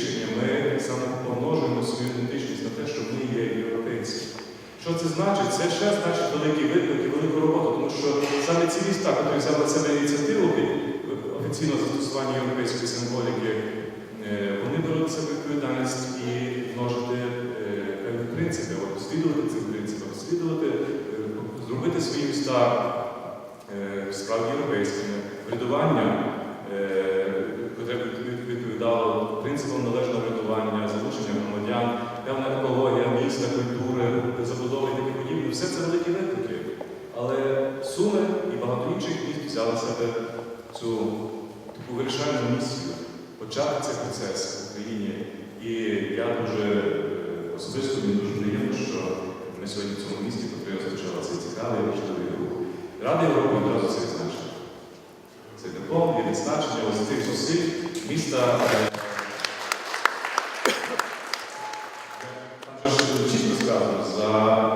рішення ми саме помножуємо свою ідентичність на те, що ми є європейці. Що це значить? Це ще значить великий виклик і велику роботу, тому що саме ці міста, які взяли на себе ініціативу під офіційне застосування європейської символіки, е, вони беруть себе відповідальність і множити е, принципи, от, слідувати цим принципам, слідувати, е, зробити свої міста справді європейськими, врядування, е, котре б відповідало принципам належного врядування, залучення громадян, певна екологія, міста, культури, забудови і таке подібне. Все це великі виклики. Але Суми і багато інших міст взяли на себе цю таку вирішальну місію почати цей процес в Україні. І я дуже е, особисто мені дуже приємно, що ми сьогодні в цьому місті, котрий розпочала цей цікавий важливий рух. Рада Європи одразу це відзначила. Це диплом і відзначення ось цих зусиль міста. е, чітко сказано за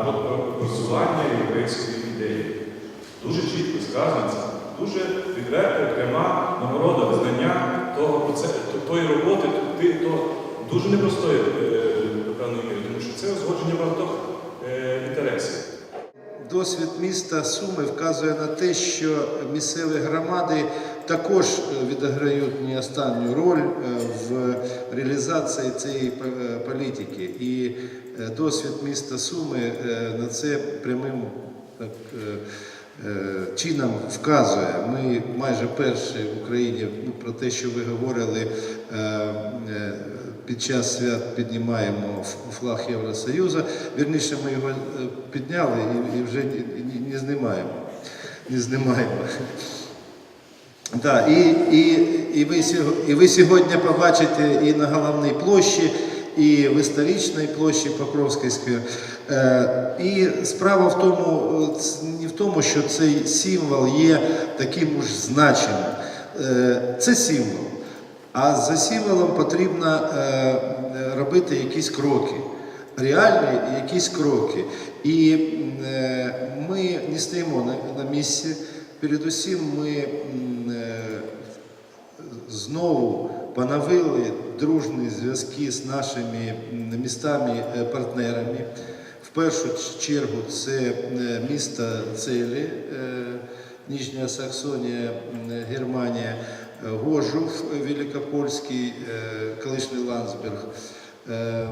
про- просування європейської ідеї. Дуже чітко це. Дуже відверта, пряма нагорода, визнання того тої роботи, то дуже непростої е, певної міри, тому що це узгодження багатьох е, інтересів. Досвід міста Суми вказує на те, що місцеві громади також е, відіграють не останню роль в реалізації цієї політики. І досвід міста Суми на це прямим так, чином вказує. Ми майже перші в Україні ну, про те, що ви говорили. е, е, під час свят піднімаємо флаг Євросоюзу. Вірніше, ми його е, підняли і, вже не знімаємо. Не знімаємо. Да, і, і, і, ви, і ви сьогодні побачите і на головній площі, і в історичній площі Покровський сквер. Е, і справа в тому, не в тому, що цей символ є таким уж значимим. Е, це символ. А за символом потрібно е, робити якісь кроки, реальні якісь кроки. І ми не стоїмо на, місці. Передусім ми знову поновили дружні зв'язки з нашими містами-партнерами. В першу чергу це е, місто Целі, е, Нижня Саксонія, Германія, е, Гожув Великопольський, е, колишній Ландсберг. Е,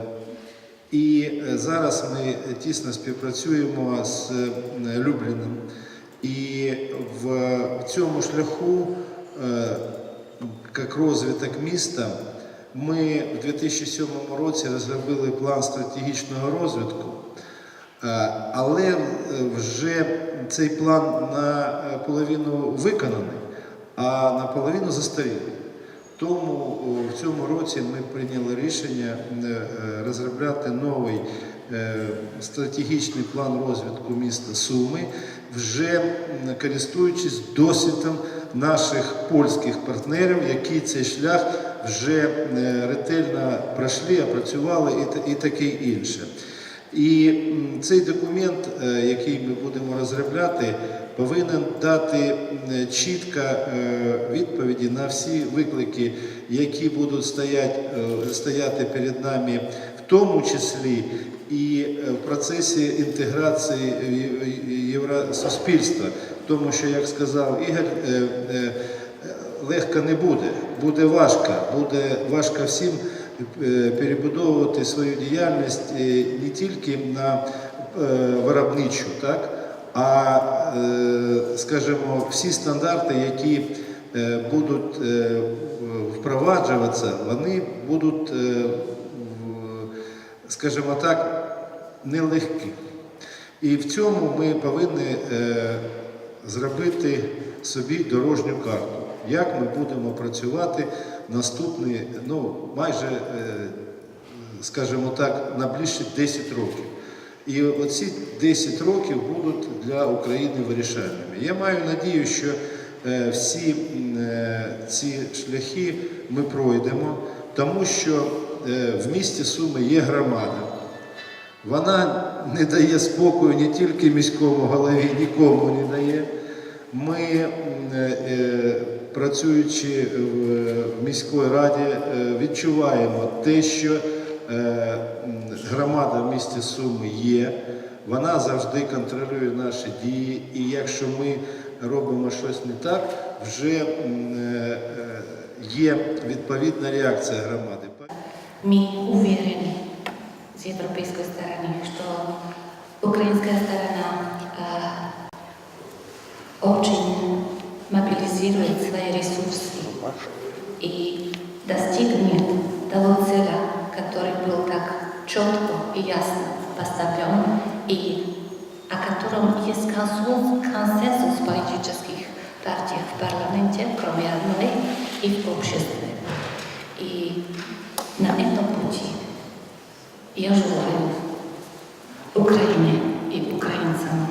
І е, зараз ми тісно співпрацюємо з е, Любліном. І в цьому шляху, е, як розвиток міста, ми в 2007 році розробили план стратегічного розвитку. Е, Але е, вже цей план наполовину виконаний, а наполовину застарілий. Тому в цьому році ми прийняли рішення е, е, розробляти новий е, стратегічний план розвитку міста Суми, вже користуючись досвідом наших польських партнерів, які цей шлях вже е, ретельно пройшли, опрацювали і, таке інше. І цей документ, е, який ми будемо розробляти, повинен дати чітко е, відповіді на всі виклики, які будуть стояти перед нами, в тому числі і в процесі інтеграції євросуспільства. Тому що, як сказав Ігор, е, е, легко не буде, буде важко, буде важко всім е, перебудовувати свою діяльність не тільки на виробничу, так, а, скажімо, всі стандарти, які будуть впроваджуватися, вони будуть, скажімо так, нелегкі. І в цьому ми повинні зробити собі дорожню карту, як ми будемо працювати наступні, ну, майже, е, скажімо так, на ближче 10 років. І оці 10 років будуть для України вирішальними. Я маю надію, що е, всі е, ці шляхи ми пройдемо, тому що в місті Суми є громада. Вона не дає спокою не тільки міському голові, нікому не дає. Ми, е, працюючи в міській раді, е, відчуваємо те, що е, громада в місті Суми є. Вона завжди контролює наші дії, і якщо ми робимо щось не так, вже е, е, є відповідна реакція громади. My uверены с европейской стороны, что украинская сторона э, очень мобилизирует свои ресурсы и достигнет того цели, который был так четко и ясно поставлен, и о котором есть консенсус, консенсус в политических партиях в парламенте, кроме одной, и в обществе. И на этом пути я желаю Украине и украинцам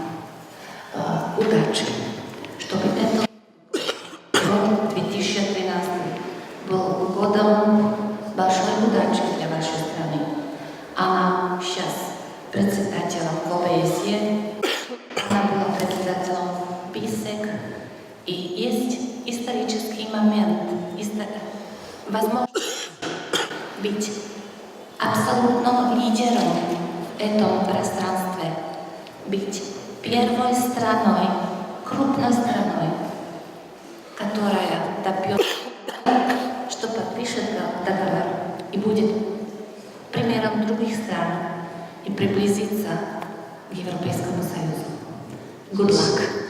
э, удачи, чтобы этот год 2013 был годом большой удачи для вашей страны. Она сейчас председателем ОБСЕ, она была председателем ПИСЕК, и есть исторический момент, исто- возможность быть абсолютным лидером в этом пространстве, быть первой страной, крупной страной, которая добьется, что подпишет договор и будет примером других стран и приблизится к Европейскому Союзу. Good luck!